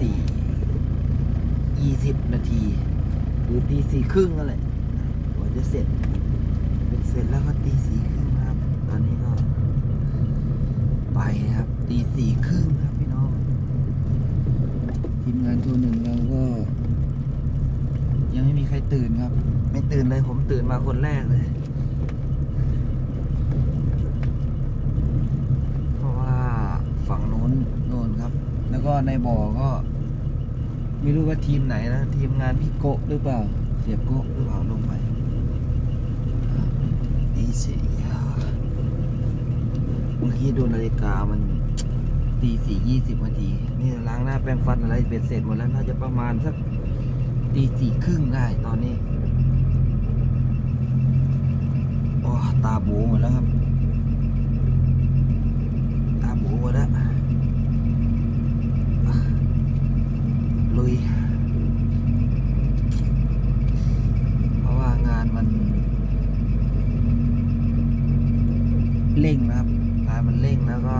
สี่ยี่สิบนาที หรือตีสี่ครึ่งนั่นแหละกว่าจะเสร็จ เป็นเสร็จแล้วก็ตีสี่ครึ่งครับ ตอนนี้ก็ ไปครับตีสี่ครึ่งครับพี่น้อง ทีมงานตัวหนึ่งเราก็ ยังไม่มีใครตื่นครับ ไม่ตื่นเลยผมตื่นมาคนแรกเลย เพราะว่าฝั่งโน้นโน่นครับ แล้วก็ในบ่อก็ ไม่รู้ว่าทีมไหนนะ ทีมงานพี่โกะหรือเปล่า เสียบโกะหรือเปล่าลงไปนี่สิเมื่อกี้ดูนาฬิกามันตีสี่ยี่สิบนาที นี่ล้างหน้าแปรงฟันอะไรเบ็ดเสร็จหมดแล้วน่าจะประมาณสักตีสี่ครึ่งได้ตอนนี้ โอ้ ตาโบหมดแล้วครับ ตาโบหมดแล้วอะลุย เพราะว่างานมันเร่งนะครับงานมันเร่งแล้วก็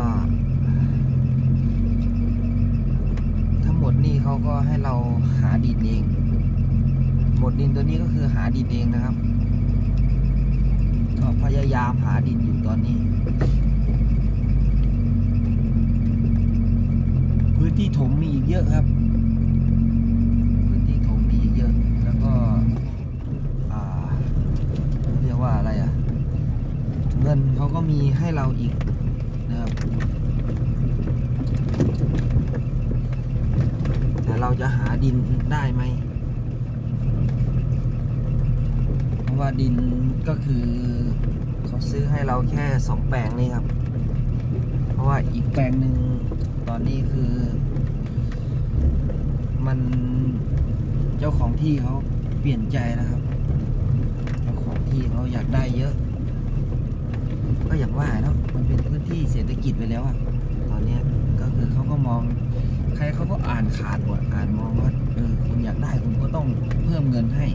ทั้งหมดนี่ เขาก็ให้เราหาดินเองหมดดินตัวนี้ก็คือหาดินเองนะครับก็พยายามหาดินอยู่ตอนนี้ พื้นที่ถมมีอีกเยอะครับ พื้นที่ถมมีอีกเยอะ แล้วก็เขาเรียกว่าอะไรอะ เงินเขาก็มีให้เราอีกนะครับ แต่เรา จะหาดินได้ไหม เพราะว่าดินก็คือเขาซื้อให้เราแค่สองแปลงนี่ครับ เพราะว่าอีกแปลงหนึ่งตอนนี้คือ มันเจ้าของที่เขาเปลี่ยนใจนะครับ เจ้าของที่เขาอยากได้เยอะ ก็อย่างว่าเนาะมันเป็นพื้นที่เศรษฐกิจไปแล้วอะตอนนี้ก็คือเขาก็มอง ใครเขา กานขาดหมดอ่านมองว่าเออคุณอยากได้คุณก็ต้องเพิ่มเงินให้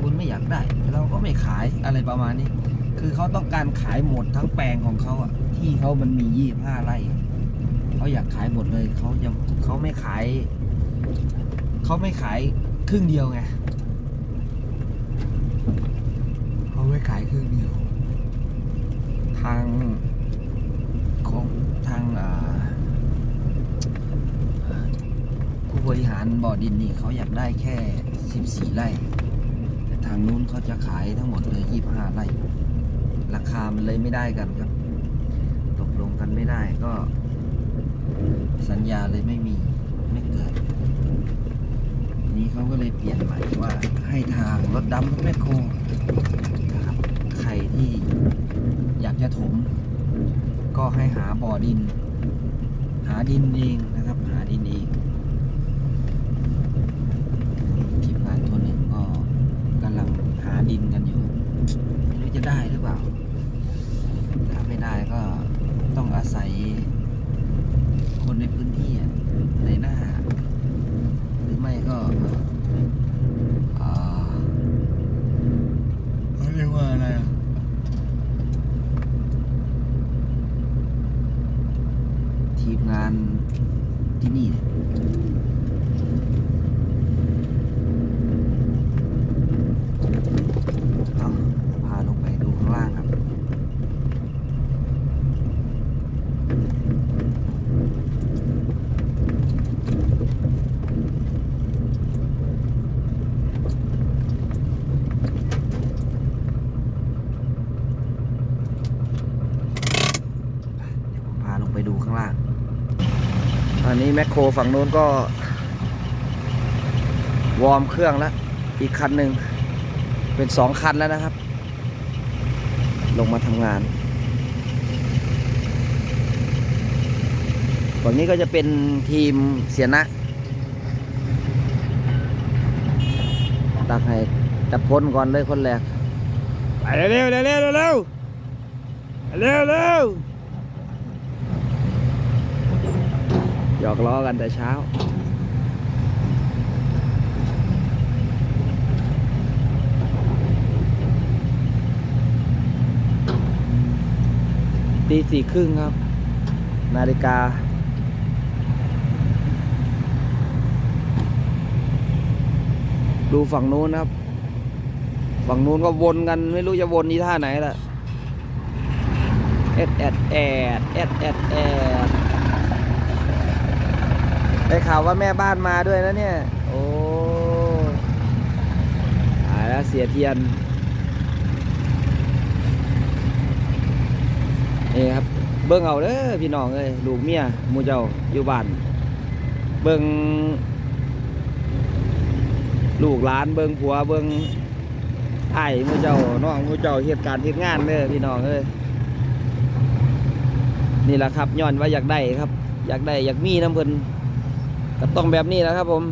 คุณไม่อยากได้ เราก็ไม่ขายอะไรประมาณนี้ คือเขาต้องการขายหมดทั้งแปลงของเขาอะที่เขามันมียี่ห้าไร่เขาอยากขายหมดเลยเขาจะเขาไม่ขายเขาไม่ขายครึ่งเดียวไงเขาไม่ขายครึ่งเดียว ทางของทางอ่าผู้ บริหารบ่อดินนี่เขาอยากได้แค่สิบสี่ไร่ แต่ทางนู้นเขาจะขายทั้งหมดเลยยี่ห้าไร่ ราคามันเลยไม่ได้กันครับ ตกลงกันไม่ได้ก็ สัญญาเลยไม่มีไม่เกิด นี้เขาก็เลยเปลี่ยนใหม่ว่าให้ทางรถดำรถแมคโครนะครับใครที่อยากจะถม ก็ให้หาบ่อดิน หาดินเองนะครับ หาดินเองทีมงานตัวหนึ่งก็กำลังหาดินกันอยู่ ไม่รู้จะได้หรือเปล่า ถ้าไม่ได้ก็ต้องอาศัยคนในพื้นที่อะในหน้า หรือไม่ก็อ่าเขาเรียกว่าอะไรอะทีมงานที่นี่เนี่ยเอาพาลงไปดูข้างล่างครับ เดี๋ยวผมพางล่างตอนนี้แมคโครฝั่งโน้นก็ วอร์มเครื่องแล้ว อีกคันหนึ่งเป็นสองคันแล้วนะครับ ลงมาทำงานฝั่งนี้ก็จะเป็นทีมเสียนะตักให้จับพ้นก่อนเลยคนแรกไปเร็วเร็วเร็วเร็วเร็วเร็ว หยอกล้อกันแต่เช้า ตีสี่ครึ่งครับ นาฬิกาดูฝั่งนู้นครับ ฝั่งนู้นก็วนกันไม่รู้จะวนนี่ท่าไหนล่ะ แอดแอดแอดแอดแอดแอด ได้ข่าวว่าแม่บ้านมาด้วยนะเนี่ย โอ้ตายแล้วเสียเทียน นี่ครับ เบิ่งเอาเด้อพี่น้องเอ้ยลูกเมียมูเจ้าอยู่บ้าน เบิ่งลูกหลานเบิ่งผัวเบิ่งไอ้มูเจ้าน้องมูเจ้าเหตุการณ์เหตุงานเด้อพี่น้องเอ้ยนี่แหละครับย้อนว่าอยากได้ครับ อยากได้อยากมีน้ำเพิ่น ก็ต้องแบบนี้แหล้วครับผม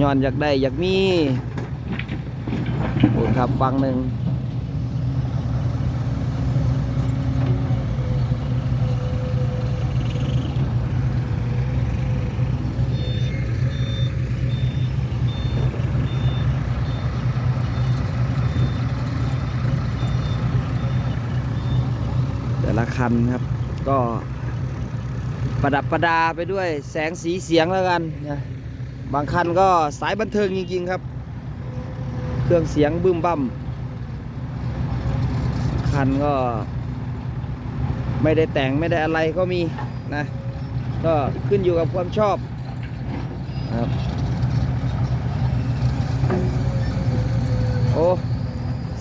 ย้อนอยากได้อยากมีโอ้ครับฟังหนึ่ง คันครับ ก็ประดับประดาไปด้วยแสงสีเสียงแล้วกันนะบางคันก็สายบันเทิงจริงๆครับ เครื่องเสียงบึ้มบั่มคันก็ ไม่ได้แต่งไม่ได้อะไรก็มีนะ ก็ขึ้นอยู่กับความชอบครับโอ้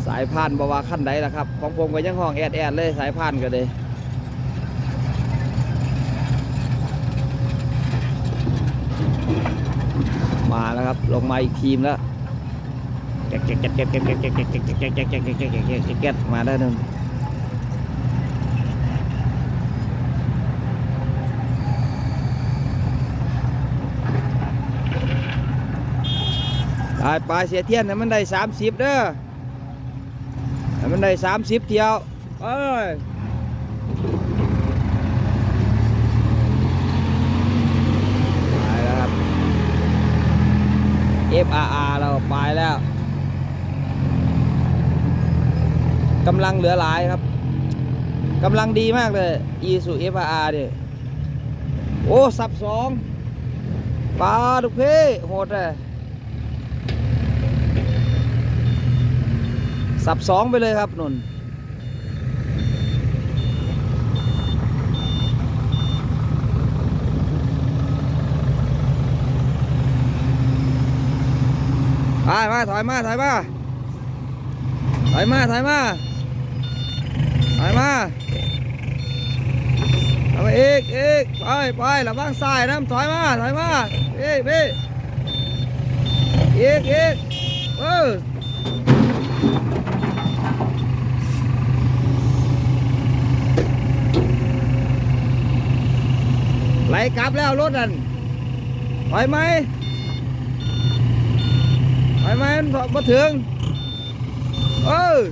สายพานบว่าขั้นใดล่ะครับ ของผมก็ยังห้องแอดแอดเลยสายพานก็เลย มาแล้วครับ ลงมาอีกทีมแล้วแก๊กแก๊กแก๊กแก๊กแก๊กแก๊กแก๊กแก๊กแก๊กแก๊กแก๊กแก๊กแก๊กแก๊กแก๊กมาได้หนึ่งไปไปเสียเทียนให้มันได้สามสิบเด้อมันได้สามสิบเที่ยวเอ้ยไปแล้วครับ FRR เราไปแล้วกำลังเหลือหลายครับกำลังดีมากเลย e s u FRR เนี่ยโอ้สับสองปลาดุกเพ่โหดเลยสับสองไปเลยครับนุ่น ไปมาถอยมาถอยมาถอยมาถอยมาถอยมาเอาไปอีกอีกไปไประวังซ้ายน้ำถอยมาถอยมาอีกพี่อีกอีกเออไหลกลับแล้วรถนั่นถอยไหม Mày mày ăn bất thường. Ừ.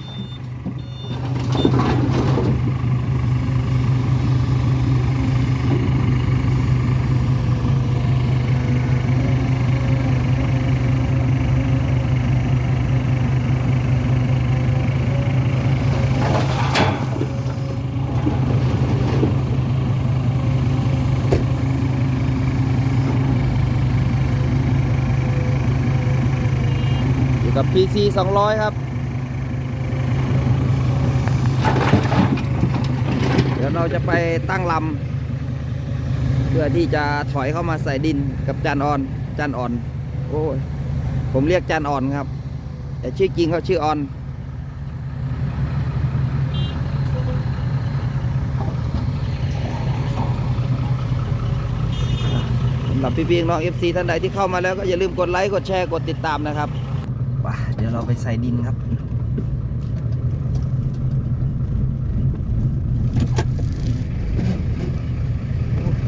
PC 200 ครับ เดี๋ยวเราจะไปตั้งลำเพื่อที่จะถอยเข้ามาใส่ดินกับจานอ่อนจานอ่อน โอ้ยผมเรียกจานอ่อนครับ แต่ชื่อจริงเขาชื่ออ่อนสำหรับพี่ๆน้อง FC ท่านใดที่เข้ามาแล้วก็อย่าลืมกดไลค์ กดแชร์ กดติดตามนะครับ ไปเดี๋ยวเราไปใส่ดินครับ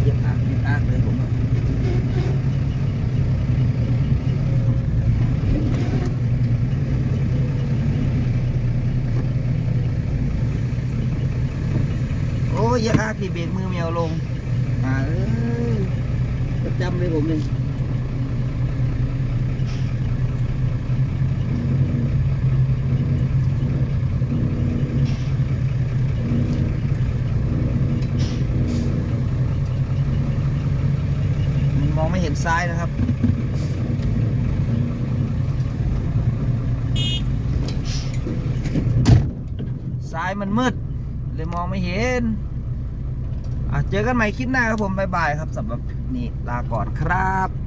เย็นอักเย็นอักเลยผมอะโอ้ยอักที่เบรกมือแมวลงอ่าเอ้ยประจำเลยผม ไม่เห็นซ้ายนะครับ ซ้ายมันมืด เลยมองไม่เห็นอะเจอกันใหม่คลิปหน้าครับผม บ๊ายบายครับสำหรับนี่ลาก่อนครับ